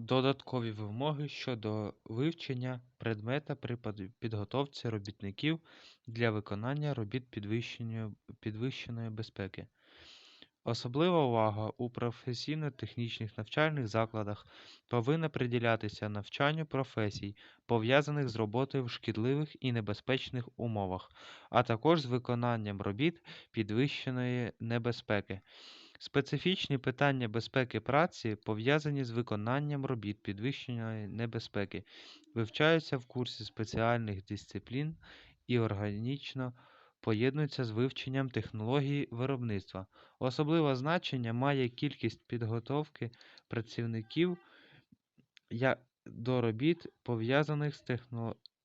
Додаткові вимоги щодо вивчення предмета при підготовці робітників для виконання робіт підвищеної безпеки. Особлива увага у професійно-технічних навчальних закладах повинна приділятися навчанню професій, пов'язаних з роботою в шкідливих і небезпечних умовах, а також з виконанням робіт підвищеної небезпеки. Специфічні питання безпеки праці, пов'язані з виконанням робіт підвищеної небезпеки, вивчаються в курсі спеціальних дисциплін і органічно поєднуються з вивченням технології виробництва. Особливе значення має кількість підготовки працівників до робіт, пов'язаних з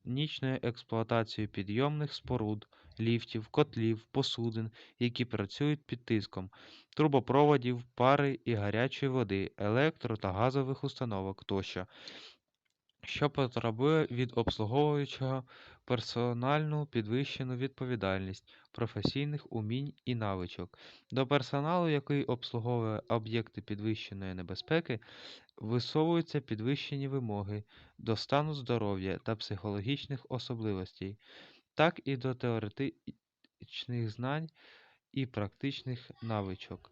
технічною експлуатації підйомних споруд, ліфтів, котлів, посудин, які працюють під тиском, трубопроводів, пари і гарячої води, електро та газових установок тощо, що потребує від обслуговуючого персональну підвищену відповідальність, професійних умінь і навичок. До персоналу, який обслуговує об'єкти підвищеної небезпеки, висовуються підвищені вимоги до стану здоров'я та психологічних особливостей, так і до теоретичних знань і практичних навичок.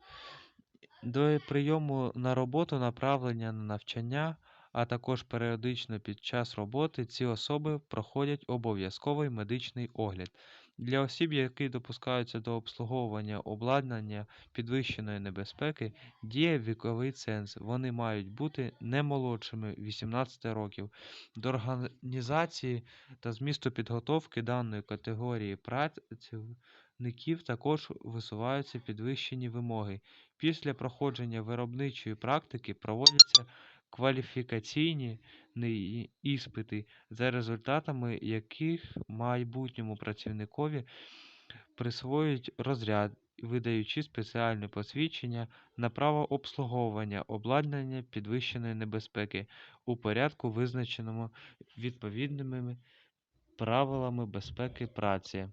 До прийому на роботу направлення на навчання, а також періодично під час роботи ці особи проходять обов'язковий медичний огляд. Для осіб, які допускаються до обслуговування обладнання підвищеної небезпеки, діє віковий ценз. Вони мають бути не молодшими 18 років. До організації та змісту підготовки даної категорії працівників також висуваються підвищені вимоги. Після проходження виробничої практики проводяться кваліфікаційні іспити, за результатами яких майбутньому працівникові присвоюють розряд, видаючи спеціальне посвідчення на право обслуговування обладнання підвищеної небезпеки у порядку, визначеному відповідними правилами безпеки праці.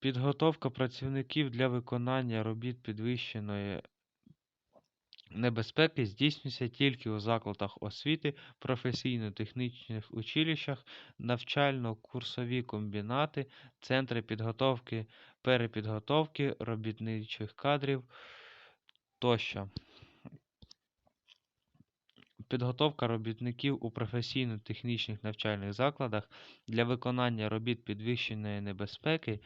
Підготовка працівників для виконання робіт підвищеної небезпеки здійснюється тільки у закладах освіти, професійно-технічних училищах, навчально-курсові комбінати, центри підготовки, перепідготовки робітничих кадрів тощо. Підготовка робітників у професійно-технічних навчальних закладах для виконання робіт підвищеної небезпеки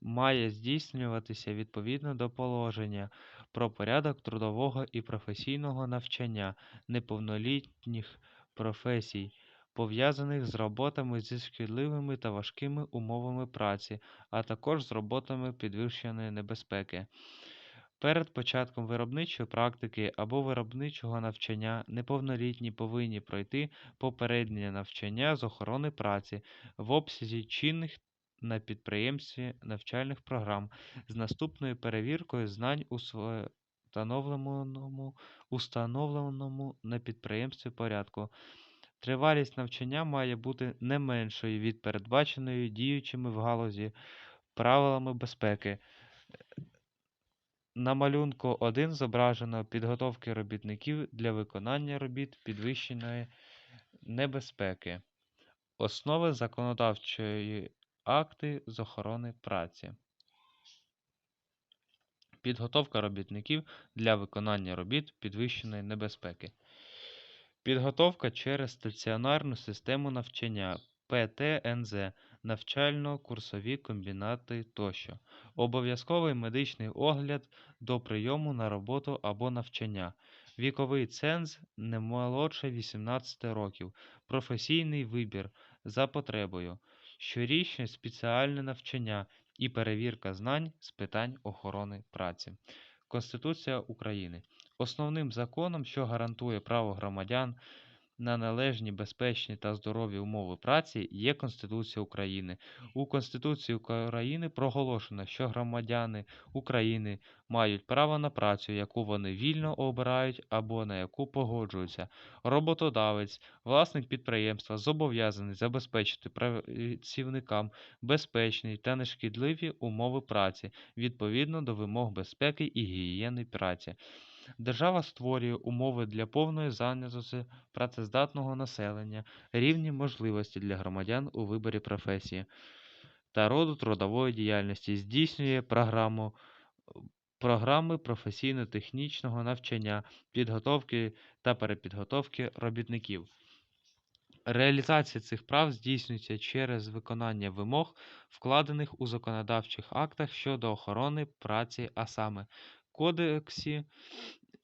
має здійснюватися відповідно до положення про порядок трудового і професійного навчання неповнолітніх професій, пов'язаних з роботами зі шкідливими та важкими умовами праці, а також з роботами підвищеної небезпеки. Перед початком виробничої практики або виробничого навчання неповнолітні повинні пройти попереднє навчання з охорони праці в обсязі чинних на підприємстві навчальних програм з наступною перевіркою знань у встановленому, установленому на підприємстві порядку. Тривалість навчання має бути не меншою від передбаченої діючими в галузі правилами безпеки. На малюнку 1 зображено підготовки робітників для виконання робіт підвищеної небезпеки. Основи законодавчої акти з охорони праці. Підготовка робітників для виконання робіт підвищеної небезпеки. Підготовка через стаціонарну систему навчання ПТНЗ, навчально-курсові комбінати тощо. Обов'язковий медичний огляд до прийому на роботу або навчання. Віковий ценз не молодше 18 років. Професійний вибір за потребою. Щорічне спеціальне навчання і перевірка знань з питань охорони праці. Конституція України. Основним законом, що гарантує право громадян на належні, безпечні та здорові умови праці, є Конституція України. У Конституції України проголошено, що громадяни України мають право на працю, яку вони вільно обирають або на яку погоджуються. Роботодавець, власник підприємства зобов'язаний забезпечити працівникам безпечні та нешкідливі умови праці відповідно до вимог безпеки і гігієни праці. Держава створює умови для повної зайнятості працездатного населення, рівні можливості для громадян у виборі професії та роду трудової діяльності, здійснює програму програми професійно-технічного навчання, підготовки та перепідготовки робітників. Реалізація цих прав здійснюється через виконання вимог, вкладених у законодавчих актах щодо охорони праці, а саме Кодексі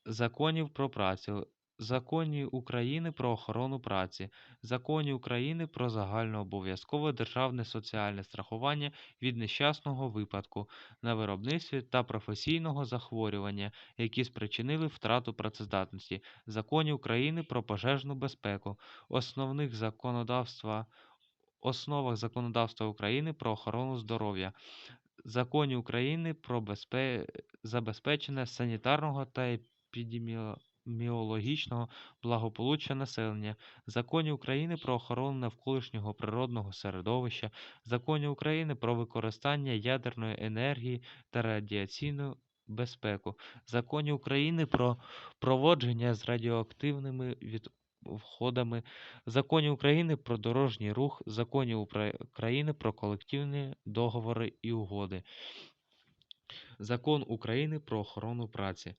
законів про працю, Законі України про охорону праці, Законі України про загальнообов'язкове державне соціальне страхування від нещасного випадку на виробництві та професійного захворювання, які спричинили втрату працездатності, Законі України про пожежну безпеку, основних законодавства, основах законодавства України про охорону здоров'я, Законі України про безпе... забезпечення санітарного та епідеміологічного благополуччя населення, Законі України про охорону навколишнього природного середовища, Законі України про використання ядерної енергії та радіаційну безпеку, Законі України про проводження з радіоактивними відходами, Законі України про дорожній рух, Законі України про колективні договори і угоди, Закон України про охорону праці.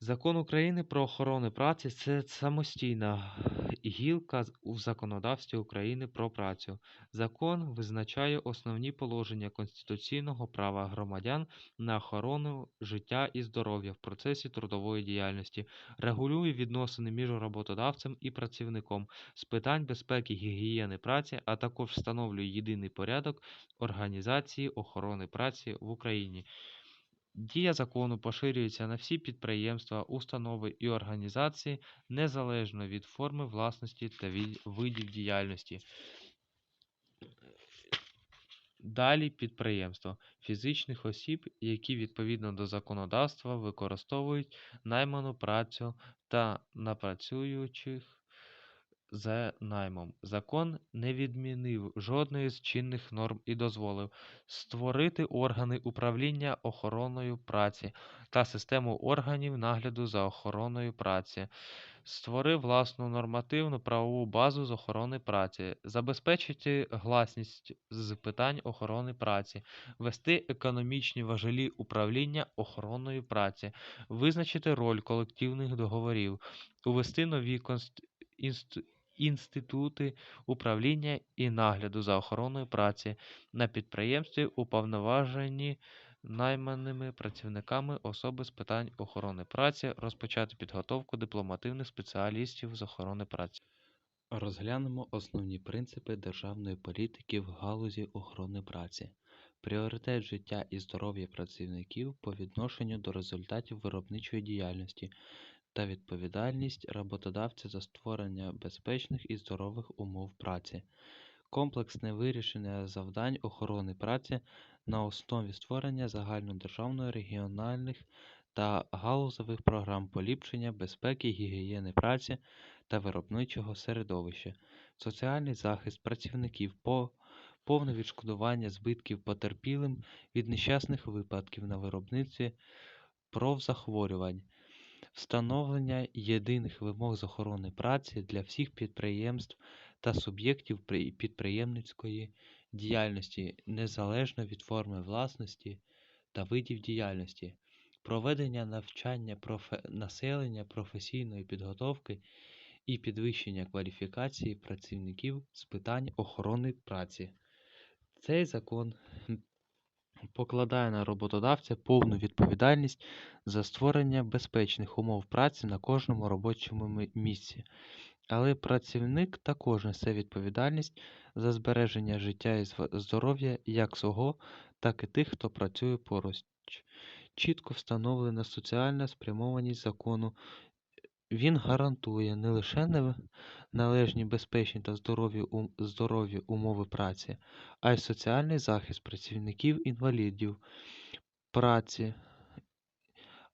Закон України про охорону праці це самостійна гілка у законодавстві України про працю. Закон визначає основні положення конституційного права громадян на охорону життя і здоров'я в процесі трудової діяльності, регулює відносини між роботодавцем і працівником з питань безпеки гігієни праці, а також встановлює єдиний порядок організації охорони праці в Україні. Дія закону поширюється на всі підприємства, установи і організації незалежно від форми власності та від видів діяльності. Далі підприємство фізичних осіб, які відповідно до законодавства використовують найману працю та на працюючих за наймом. Закон не відмінив жодної з чинних норм і дозволив створити органи управління охороною праці та систему органів нагляду за охороною праці, створив власну нормативну правову базу з охорони праці, забезпечити гласність з питань охорони праці, вести економічні важелі управління охороною праці, визначити роль колективних договорів, увести нові конст... інст- інститути управління і нагляду за охороною праці на підприємстві, уповноважені найманими працівниками особи з питань охорони праці, розпочати підготовку дипломативних спеціалістів з охорони праці. Розглянемо основні принципи державної політики в галузі охорони праці. Пріоритет життя і здоров'я працівників по відношенню до результатів виробничої діяльності та відповідальність роботодавця за створення безпечних і здорових умов праці. Комплексне вирішення завдань охорони праці на основі створення загальнодержавної регіональних та галузевих програм поліпшення безпеки гігієни праці та виробничого середовища, соціальний захист працівників, по- повне відшкодування збитків потерпілим від нещасних випадків на виробництві профзахворювань, встановлення єдиних вимог з охорони праці для всіх підприємств та суб'єктів підприємницької діяльності незалежно від форми власності та видів діяльності, проведення навчання профе- населення професійної підготовки і підвищення кваліфікації працівників з питань охорони праці. Цей закон покладає на роботодавця повну відповідальність за створення безпечних умов праці на кожному робочому місці. Але працівник також несе відповідальність за збереження життя і здоров'я як свого, так і тих, хто працює поруч. Чітко встановлена соціальна спрямованість закону. Він гарантує не лише нев- належні безпечні та здорові, здорові умови праці, а й соціальний захист працівників-інвалідів праці,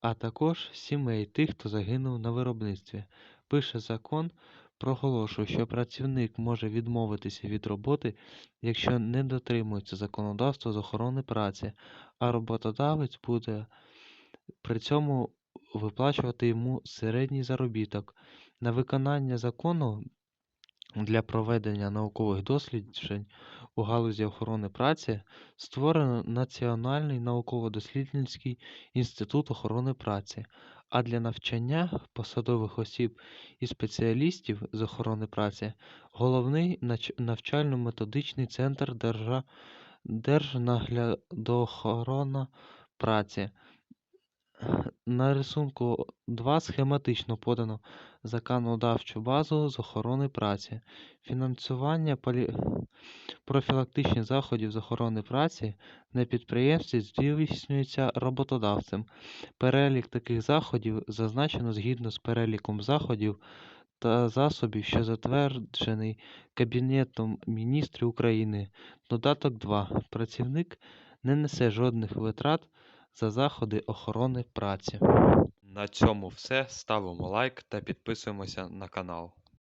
а також сімей тих, хто загинув на виробництві. Пише закон, проголошує, що працівник може відмовитися від роботи, якщо не дотримується законодавства з охорони праці, а роботодавець буде при цьому виплачувати йому середній заробіток. На виконання закону для проведення наукових досліджень у галузі охорони праці створено Національний науково-дослідницький інститут охорони праці, а для навчання посадових осіб і спеціалістів з охорони праці Головний навчально-методичний центр Держнаглядоохорона праці. На рисунку 2 схематично подано законодавчу базу з охорони праці. Фінансування профілактичних заходів з охорони праці на підприємстві здійснюється роботодавцем. Перелік таких заходів зазначено згідно з переліком заходів та засобів, що затверджений Кабінетом міністрів України. Додаток 2. Працівник не несе жодних витрат за заходи охорони праці. На цьому все. Ставимо лайк та підписуємося на канал.